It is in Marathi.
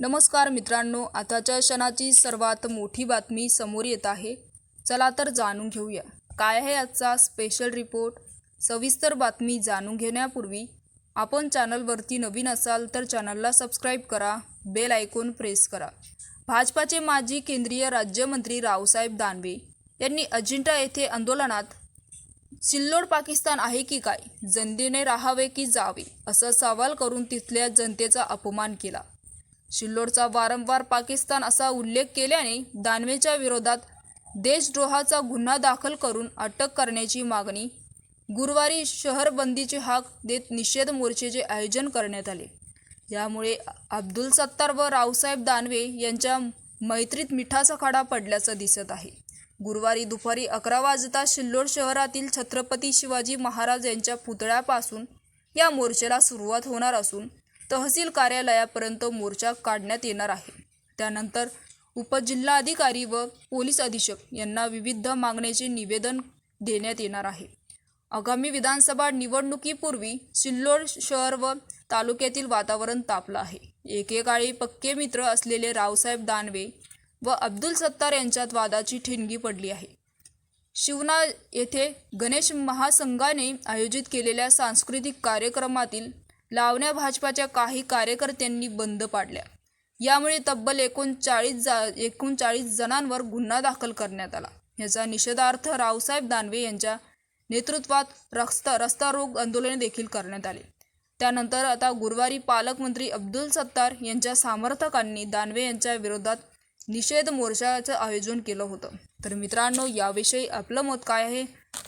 नमस्कार मित्रांनो आताच्या क्षणाची सर्वात मोठी बातमी समोर येत आहे. चला तर जाणून घेऊया. काय आहे आजचा स्पेशल रिपोर्ट सविस्तर बातमी जाणून घेण्यापूर्वी आपण चॅनलवरती नवीन असाल तर चॅनलला सबस्क्राईब करा बेल आयकॉन प्रेस करा. भाजपाचे माजी केंद्रीय राज्यमंत्री रावसाहेब दानवे यांनी अजिंठा येथे आंदोलनात सिल्लोड पाकिस्तान आहे की काय? जनतेने राहावे की जावे? असा सवाल करून तिथल्या जनतेचा अपमान केला. सिल्लोडचा वारंवार पाकिस्तान असा उल्लेख केल्याने दानवेच्या विरोधात देशद्रोहाचा गुन्हा दाखल करून अटक करण्याची मागणी गुरुवारी शहरबंदीचे हाक देत निषेध मोर्चेचे आयोजन करण्यात आले. यामुळे अब्दुल सत्तार व रावसाहेब दानवे यांच्या मैत्रीत मिठाचा खडा पडल्याचं दिसत आहे. गुरुवारी दुपारी अकरा वाजता सिल्लोड शहरातील छत्रपती शिवाजी महाराज यांच्या पुतळ्यापासून या मोर्चेला सुरुवात होणार असून तहसील कार्यालयापर्यंत मोर्चा काढण्यात येणार आहे. त्यानंतर उपजिल्हाधिकारी व पोलीस अधीक्षक यांना विविध मागण्याचे निवेदन देण्यात येणार आहे. आगामी विधानसभा निवडणुकीपूर्वी सिल्लोड शहर व तालुक्यातील वातावरण तापलं आहे. एकेकाळी पक्के मित्र असलेले रावसाहेब दानवे व अब्दुल सत्तार यांच्यात वादाची ठिणगी पडली आहे. शिवना येथे गणेश महासंघाने आयोजित केलेल्या सांस्कृतिक कार्यक्रमातील लावण्या भाजपाच्या काही कार्यकर्त्यांनी बंद पाडल्या. यामुळे तब्बल एकोणचाळीस जा एकोणचाळीस जणांवर गुन्हा दाखल करण्यात आला. याचा निषेधार्थ रावसाहेब दानवे यांच्या नेतृत्वात रस्ता रस्ता रोग आंदोलन देखील करण्यात आले. त्यानंतर आता गुरुवारी पालकमंत्री अब्दुल सत्तार यांच्या समर्थकांनी दानवे यांच्या विरोधात निषेध मोर्चाचं आयोजन केलं होतं. तर मित्रांनो याविषयी आपलं मत काय आहे?